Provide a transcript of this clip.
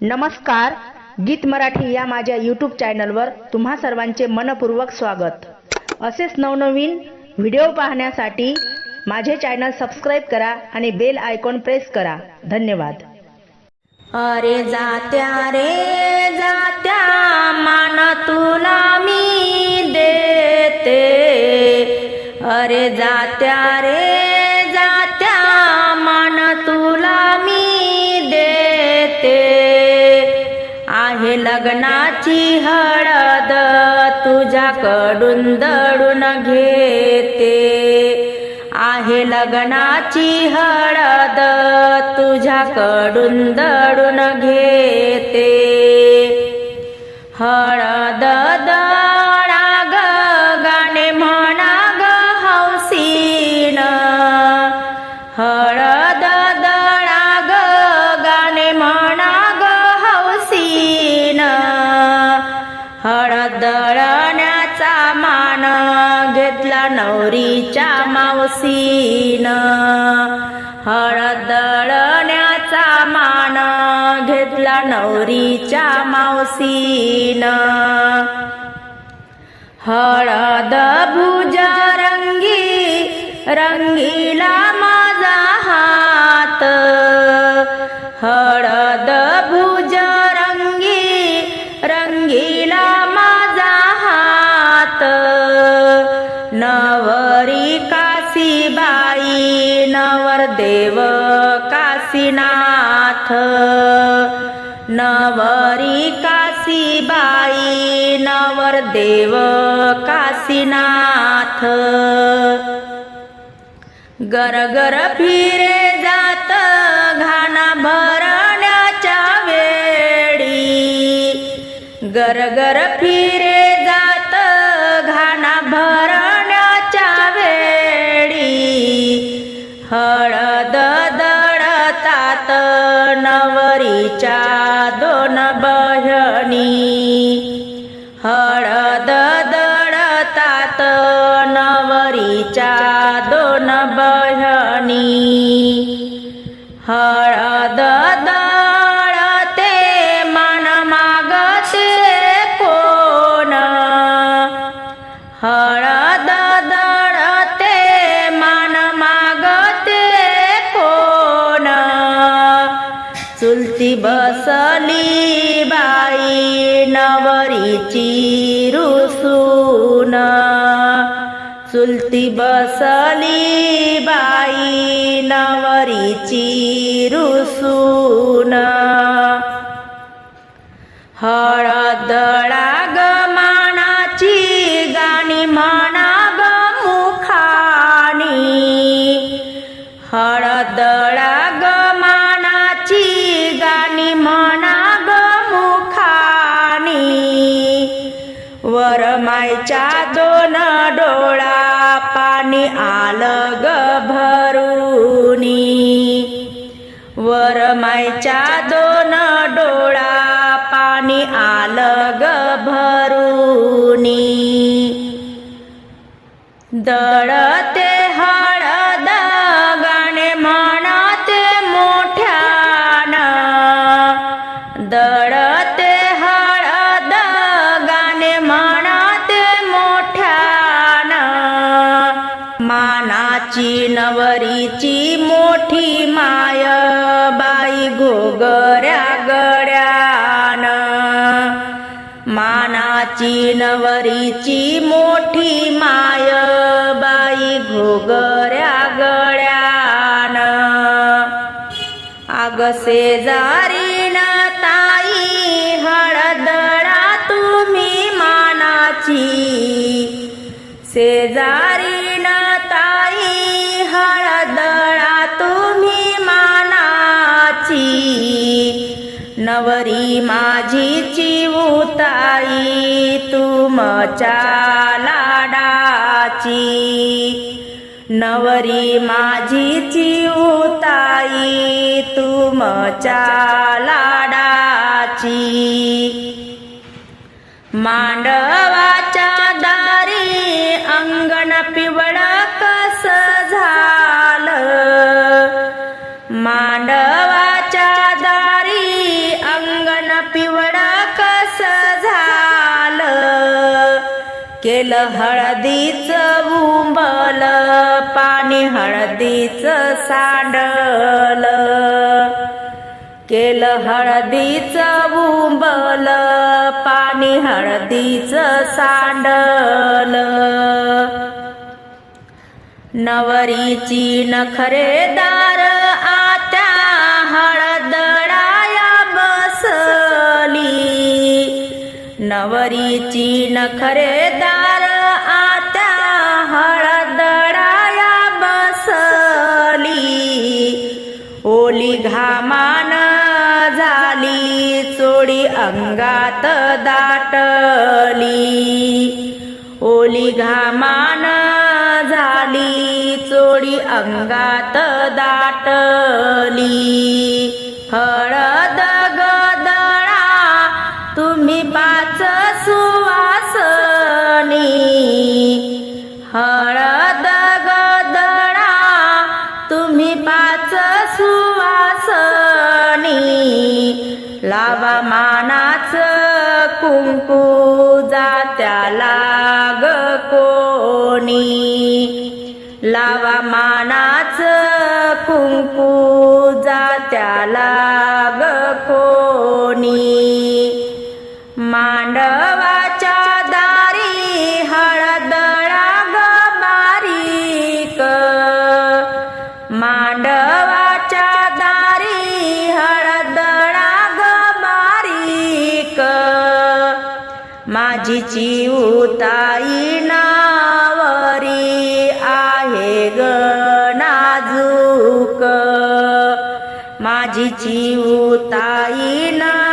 नमस्कार गीत मराठी या माझ्या यूट्यूब चॅनलवर तुम्हा सर्वांचे मनपूर्वक स्वागत. असेच नवनवीन व्हिडिओ पाहण्यासाठी माझे चॅनल सबस्क्राईब करा आणि बेल आयकॉन प्रेस करा. धन्यवाद. अरे जात्या रे जात्या मान तुला मी देते. अरे जात्या रे लग्नाची हळद तुझ्याकडून दडून घेते. आहे लग्नाची हळद तुझ्याकडून दडून घेते. हळद नवरीच्या मावसीन हळद दळण्याचा मान घेतला नवरीच्या मावसीन हळद भुज रंगी रंगीला माझा हात. नाथ। नवरी काशीबाई नवरदेव काशीनाथ। गरगर फिरे जात घाना भरण्याच्या वेळी। गरगर फिरे नवरीच्या दोन बहिणी हळद दळतात नवरीच्या दोन बहिणी हळद दळते चुलती बसली बाई नवरीची रुसून चुलती बसली बाई नवरीची रुसून हळदळा वरमायच्या दोन डोळा पाणी आलं ग वर मायच्या दोन डोळा पाणी आलं ग भरूनी. दळ चीनवरीची नवरीची मोठी माय बाई घोगऱ्या गळ्यान. आग शेजारी ताई हळदळा तुम्ही मानाची. शेजारी नवरी माझी चिवताई तुमच्या लाडाची नवरी माझी चिवताई तुमच्या लाडाची मांडवाच्या दारी अंगण पिवळ कस हळदीचं बुंबल पाणी हळदीचं सांडल. केलं हळदीचं बुंबल पाणी हळदीचं सांडल. नवरीची नखरेदार आत्या हळदळाया बसली. नवरीची नखरेदार घामान झाली चोळी अंगात दाटली. ओली घामान झाली चोळी अंगात दाटली. हळद गदळा तुम्ही पा लावा मानाच कुंकू जात्याला ग कोणी. लावा मानाच कुंकू जात्याला ग कोणी. मांडवाच्या दारी हळदळा ग बारीक. मांडव तिची उताई नावरी आहे ग नाजूक. माझी उताई ना